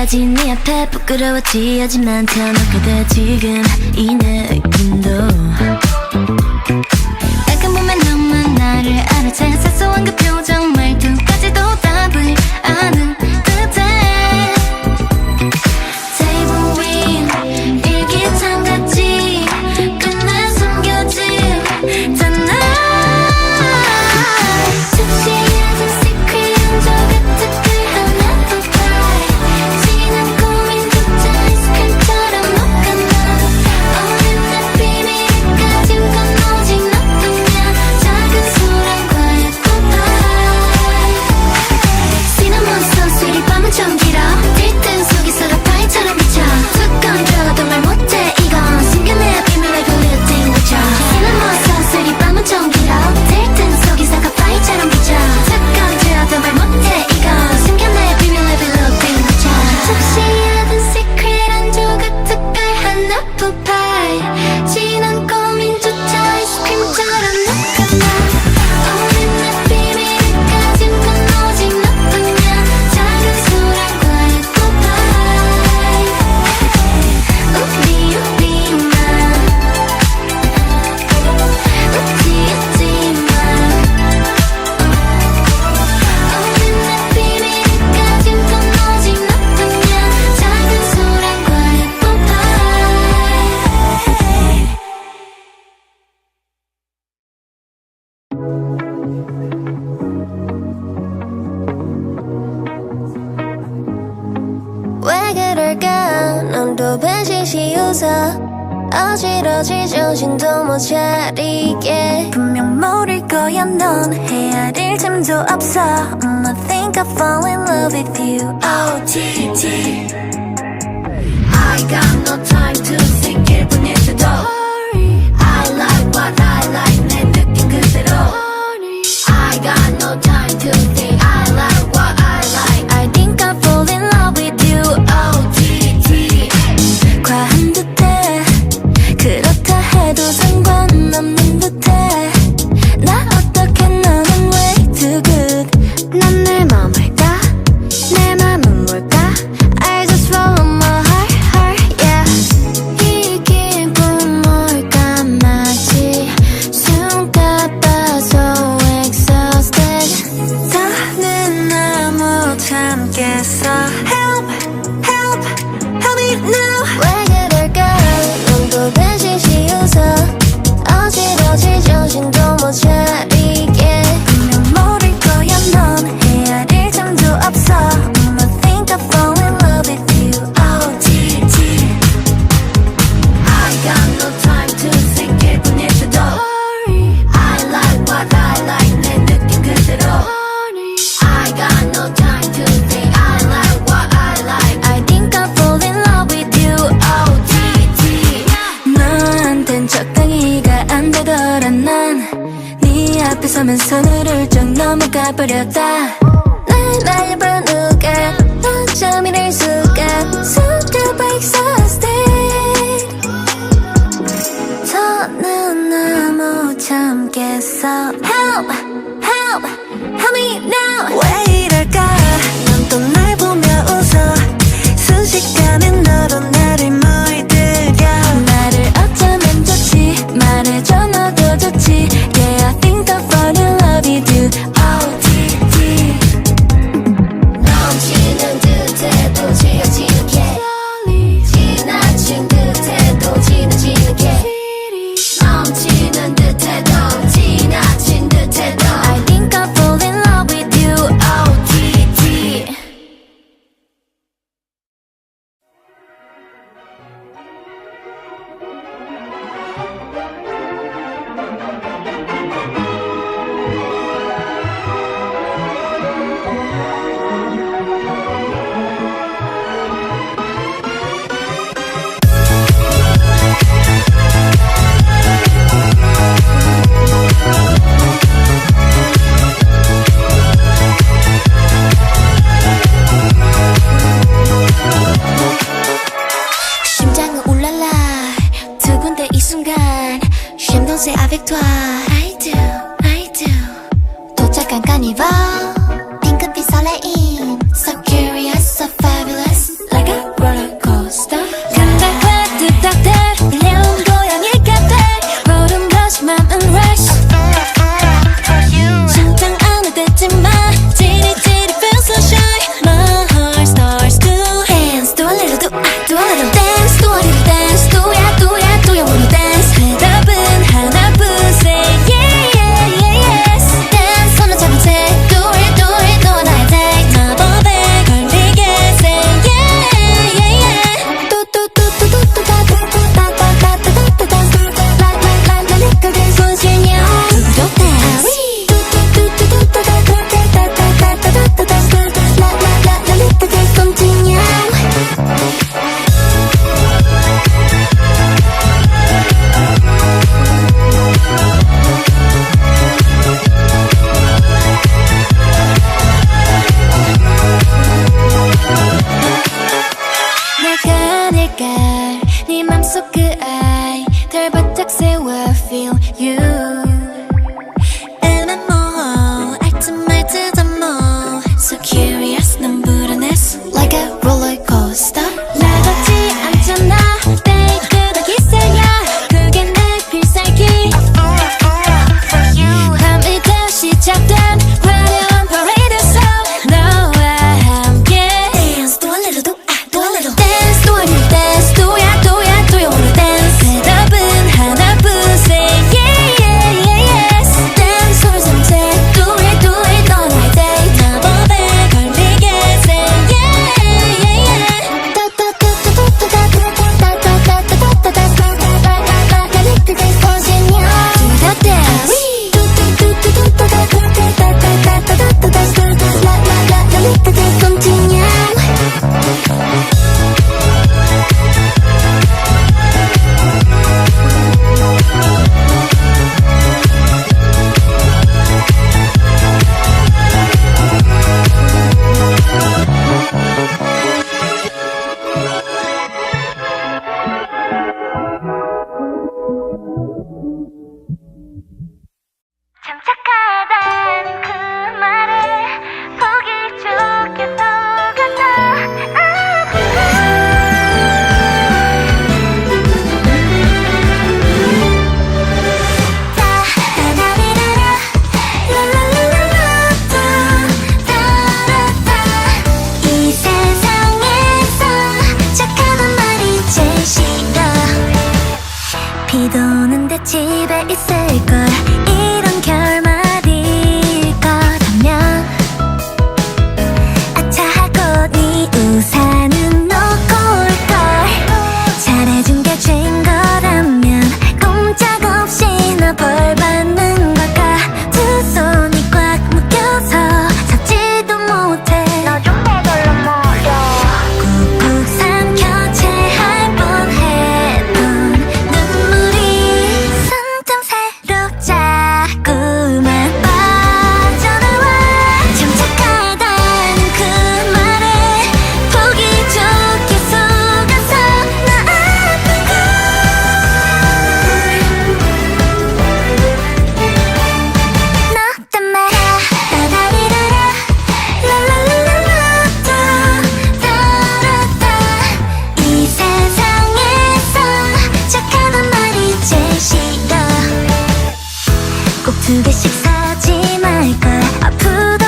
지금까지 네 앞에 부끄러웠지. 하지만 참아그대 지금 이 느낌도. 약간 보면 너만 나를 알아채. 사소한 그 표정 걸까 난 또 배신시 웃어 어지러지 정신도 못 차리게 분명 모를 거야 넌 헤아릴 틈도 없어 mm, I think I fall in love with you OTT I got no 꼭 두 개씩 사지 말까 아프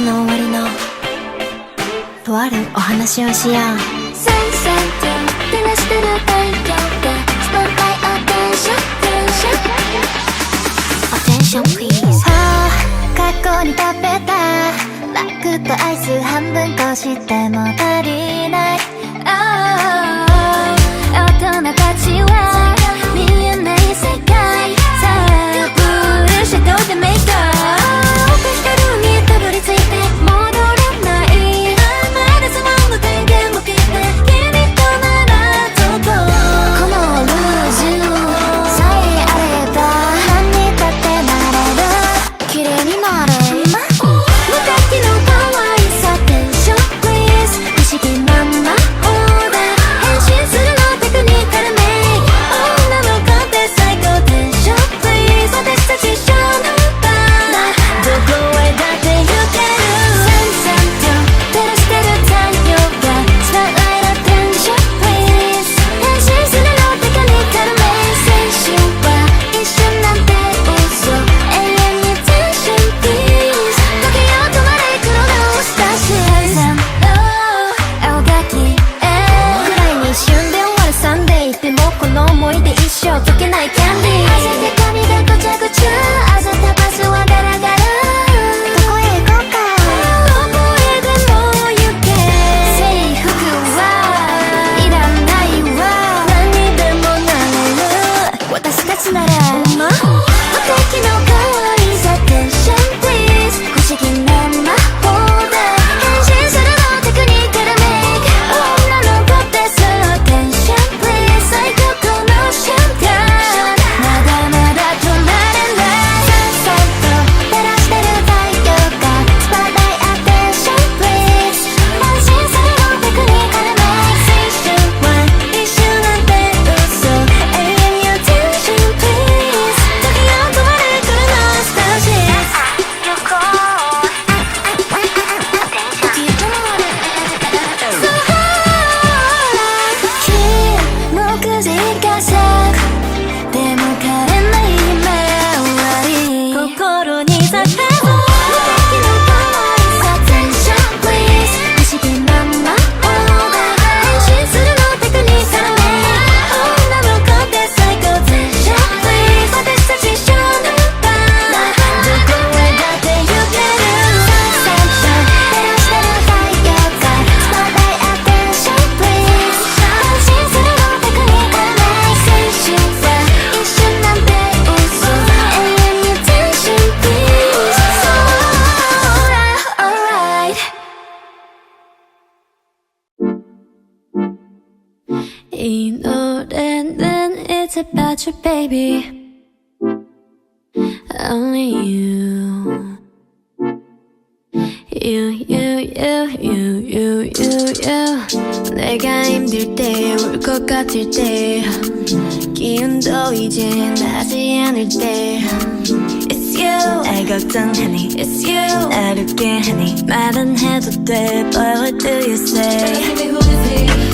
の終わりのとあるお話をしよう。Sunset 照らしてる太陽が Spot 界アテンションテンショ Attention please あ過去に食べた。ラクとアイス半分こしても足りない。ああ such a baby. Only you. You, you, you, you, you, you, you. 내가 힘들 때, 울 것 같을 때. 기운도 이제 나지 않을 때. It's you. 날 걱정하니. It's you. 나를 웃게 하니. 말은 해도 돼 But what do you say?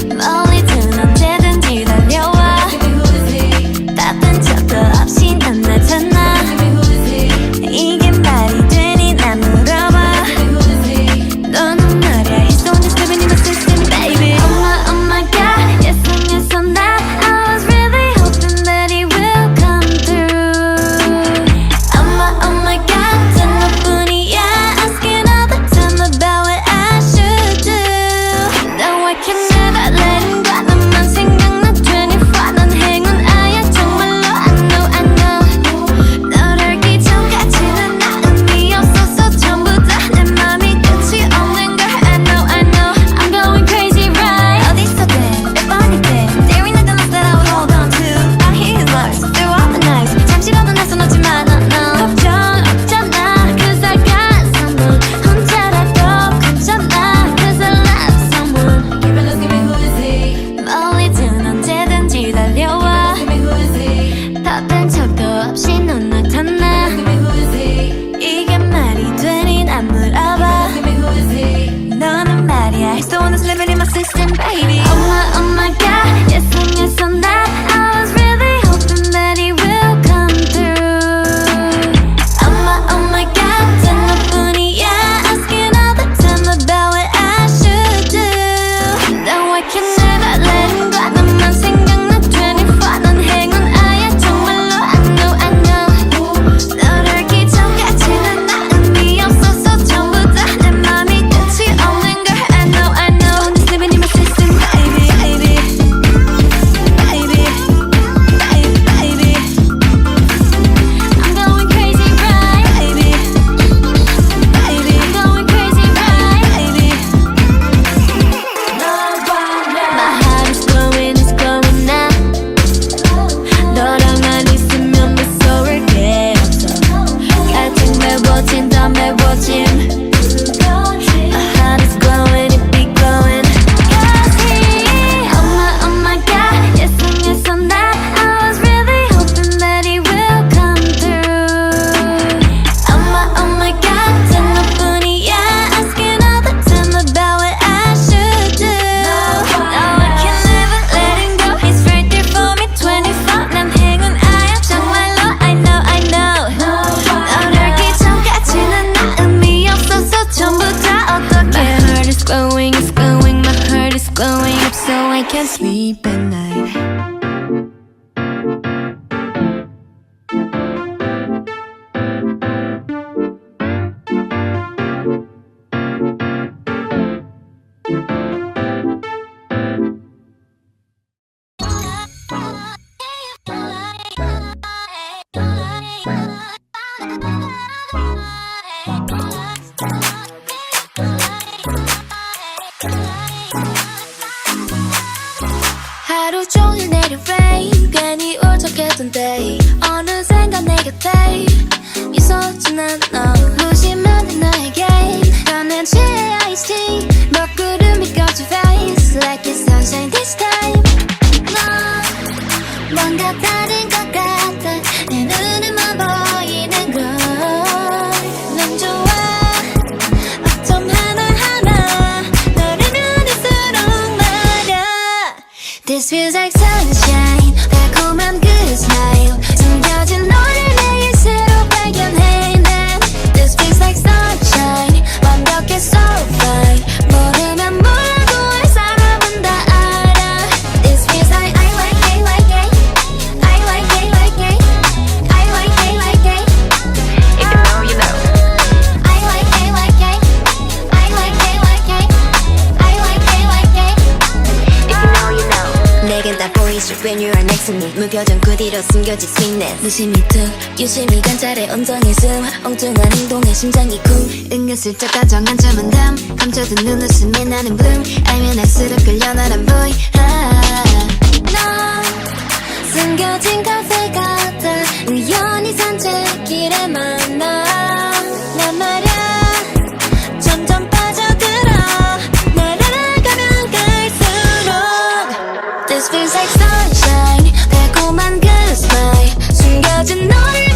Just like it's sunshine this time. 넌 뭔가 다른 가슴이 무표정 그 뒤로 숨겨질 sweetness 무심히 툭 유심히 관찰해 온종일 숨. 엉뚱한 행동에 심장이 쿵. 은근슬쩍 다정한 점은 담. 감춰둔 눈웃음에 나는 붐. 알면 알수록 끌려나 안 보이 아, 너 숨겨진 카페 같아. 우연히 산책길에 만나. This feels like sunshine. 조그만 그 스마일 숨겨진 너를